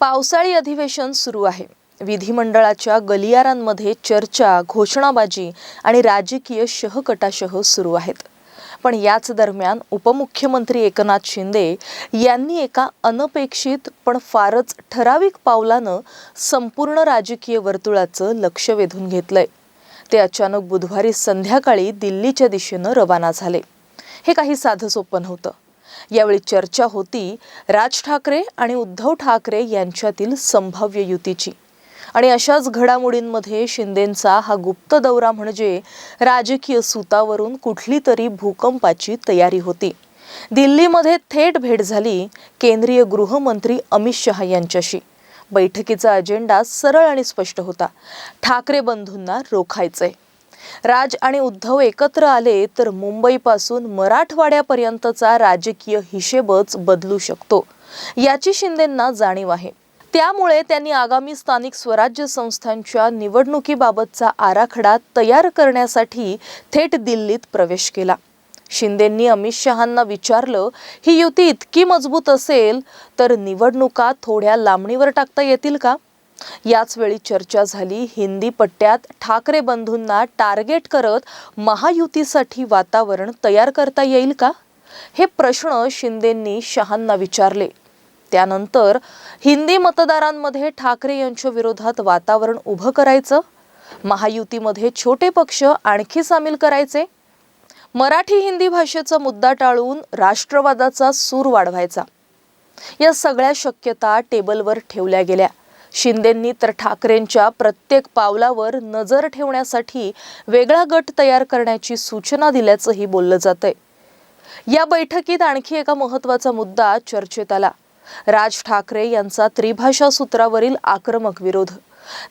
पावसाळी अधिवेशन सुरू आहे. विधिमंडळाच्या गलियारांमध्ये चर्चा घोषणाबाजी आणि राजकीय शहकटाशह सुरू आहेत. पण याच दरम्यान उपमुख्यमंत्री एकनाथ शिंदे यांनी एका अनपेक्षित पण फारच ठराविक पावलानं संपूर्ण राजकीय वर्तुळाचं लक्ष वेधून घेतलंय. ते अचानक बुधवारी संध्याकाळी दिल्लीच्या दिशेनं रवाना झाले. हे काही साधं सोपं नव्हतं. यावेळी चर्चा होती राज ठाकरे आणि उद्धव ठाकरे यांच्यातील संभाव्य युतीची. आणि अशाच घडामोडींमध्ये शिंदेंचा हा गुप्त दौरा म्हणजे राजकीय सुतावरून कुठली तरी भूकंपाची तयारी होती. दिल्लीमध्ये थेट भेट झाली केंद्रीय गृहमंत्री अमित शहा यांच्याशी. बैठकीचा अजेंडा सरळ आणि स्पष्ट होता. ठाकरे बंधूंना रोखायचंय. राज आणि उद्धव एकत्र आले तर मुंबईपासून मराठवाड्यापर्यंतचा राजकीय हिशेबच बदलू शकतो. याची शिंदेंना जाणीव आहे. त्यामुळे त्यांनी आगामी स्थानिक स्वराज्य संस्थांच्या निवडणुकीबाबतचा आराखडा तयार करण्यासाठी थेट दिल्लीत प्रवेश केला. शिंदेंनी अमित शहांना विचारलं ही युती इतकी मजबूत असेल तर निवडणुका थोड्या लांबणीवर टाकता येतील का? याच वेळी चर्चा झाली. हिंदी पट्ट्यात ठाकरे बंधूंना टार्गेट करत महायुतीसाठी वातावरण तयार करता येईल का? हे प्रश्न शिंदेंनी शहांना विचारले. त्यानंतर हिंदी मतदारांमध्ये ठाकरे यांच्या विरोधात वातावरण उभं करायचं? महायुतीमध्ये छोटे पक्ष आणखी सामील करायचे? मराठी हिंदी भाषेचा मुद्दा टाळून राष्ट्रवादाचा सूर वाढवायचा. या सगळ्या शक्यता टेबलवर ठेवल्या गेल्या. शिंदेंनी तर ठाकरेंच्या प्रत्येक पावलावर नजर ठेवण्यासाठी वेगळा गट तयार करण्याची सूचना दिल्याचंही बोललं जातंय. या बैठकीत आणखी एका महत्त्वाचा मुद्दा चर्चेत आला. राज ठाकरे यांचा त्रिभाषा सूत्रावरील आक्रमक विरोध.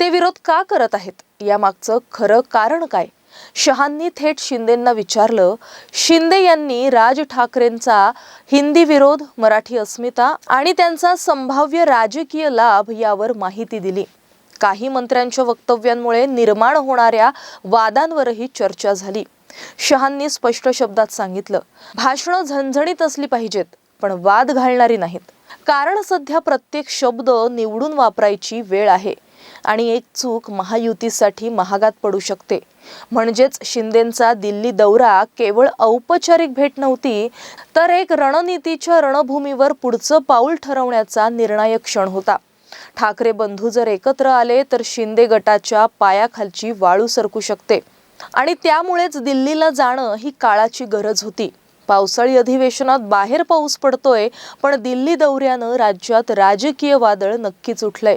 ते विरोध का करत आहेत? यामागचं खरं कारण काय? शहांनी थेट शिंदेंना विचारलं. शिंदे यांनी राज ठाकरेंचा हिंदी विरोध मराठी अस्मिता आणि त्यांचा संभाव्य राजकीय लाभ यावर माहिती दिली. काही मंत्र्यांच्या वक्तव्यांमुळे निर्माण होणाऱ्या वादांवरही चर्चा झाली. शहांनी स्पष्ट शब्दात सांगितलं भाषणं झणझणीत असली पाहिजेत पण वाद घालणारी नाहीत. कारण सध्या प्रत्येक शब्द निवडून वापरायची वेळ आहे. आणि एक चूक महायुतीसाठी महागात पडू शकते. म्हणजेच शिंदेंचा दिल्ली दौरा केवळ औपचारिक भेट नव्हती तर एक रणनीतीच्या रणभूमीवर पुढचं पाऊल ठरवण्याचा निर्णायक क्षण होता. ठाकरे बंधू जर एकत्र आले तर शिंदे गटाच्या पायाखालची वाळू सरकू शकते. आणि त्यामुळेच दिल्लीला जाणं ही काळाची गरज होती. पावसाळी अधिवेशनात बाहेर पाऊस पडतोय पण दिल्ली दौऱ्यानं राज्यात राजकीय वादळ नक्कीच उठलंय.